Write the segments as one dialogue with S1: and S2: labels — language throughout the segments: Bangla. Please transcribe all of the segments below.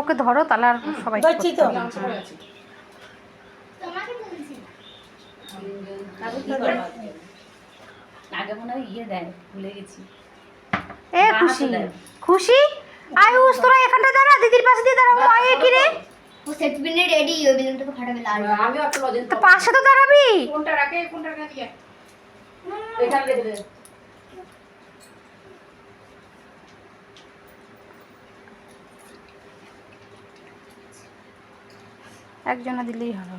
S1: ওকে ধরো তাহলে আর সবাই
S2: ধরছি তো।
S3: তোমাকে বলছি না।
S4: তারপর কি করব? আগে ইয়ে দেয় ভুলে গেছি।
S1: এ খুশি। খুশি? আয়ুষ তোরা এখানটা দাঁড়া দিদির পাশে দিয়ে কি রে
S3: ও সেট পিনে রেডি ওই বেলুনটাকে ফাটাবে লাল।
S5: আমিও
S1: তো পাশে তো দাঁড়াবি।
S5: কোনটা রাখে কোনটা রাখে
S1: একজনে দিলেই হবে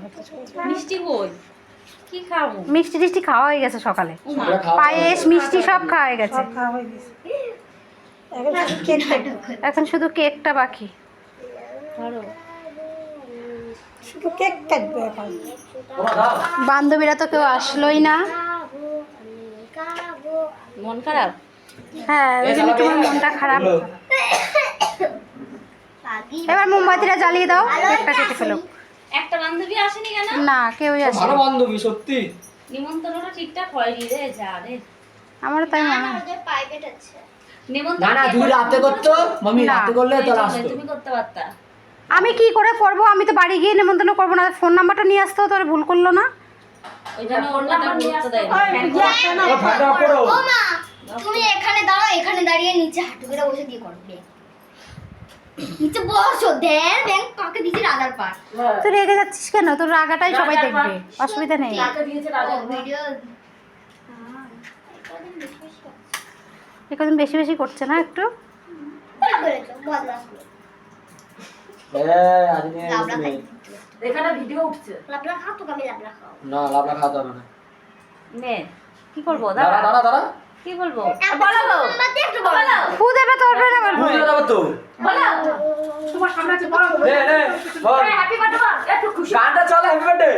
S4: মিষ্টি কই কি খাব?
S1: মিষ্টি টিষ্টি খাওয়া হয়ে গেছে সকালে। পায়েস মিষ্টি সব খাওয়া হয়ে গেছে।
S2: এখন শুধু
S1: কেকটা বাকি।
S4: ধরো।
S2: শুধু কেক কাটবো এখন।
S1: বান্ধবীরা তো কেউ আসলোই না।
S4: মন খারাপ?
S1: হ্যাঁ ওই জন্য তোমার মনটা খারাপ। এবার মোমবাতিটা জ্বালিয়ে দাও কেকটা কেটে ফেলো।
S4: বান্ধবী আসেনি কেন?
S1: না কেউই আসে
S6: ভালো বান্ধবী সত্যি।
S4: নিমন্ত্রণটা ঠিকঠাক হয়নি রে যা রে
S1: আমারও তাই মনে হয়।
S3: প্রাইভেট আছে।
S6: না না তুই রাতে করতো? মামি রাতে করলে তোর আসতো।
S4: তুমি করতে পারতা।
S1: আমি কি করে করব? আমি তো বাড়ি গিয়ে নেমন্তন্ন করব না ফোন নাম্বারটা নিয়ে আসতে হতো ওরা ভুল করল না।
S4: ওই জন্য অন্যটা গুরুত্ব দেয় না।
S6: ও ফাটা করো।
S3: ও মা তুমি এখানে দাঁড়াও এখানে দাঁড়িয়ে নিচে হাঁটু করে বসে দিয়ে করো বে। নিচে বসো দেন দিছি রাজার পার
S1: তুই রেগে যাচ্ছিস কেন তোর রাগাটাই সবাই দেখবে অসুবিধা নেই
S5: দিয়েছে
S1: বেশি বেশি করছে না একটু
S6: হ্যাঁ আজ নিয়ে
S3: লাবড়া খাই
S5: এখানে ভিডিও উঠছে
S3: লাবড়া খাও তো আমি লাবড়া খাও
S6: না লাবলা খাওয়া যাবে না
S4: নে কি করব
S6: দাঁড়া
S4: দাঁড়া কি বলব
S3: বলো বলো
S1: ফু দেবে তোর না
S6: বুঝতে যাব তো
S5: তোমার সামনে আছে বড়
S6: হ্যাঁ হ্যাঁ হ্যাপি বার্থডে একটু খুশি।
S5: গানটা চলে হ্যাপি বার্থডে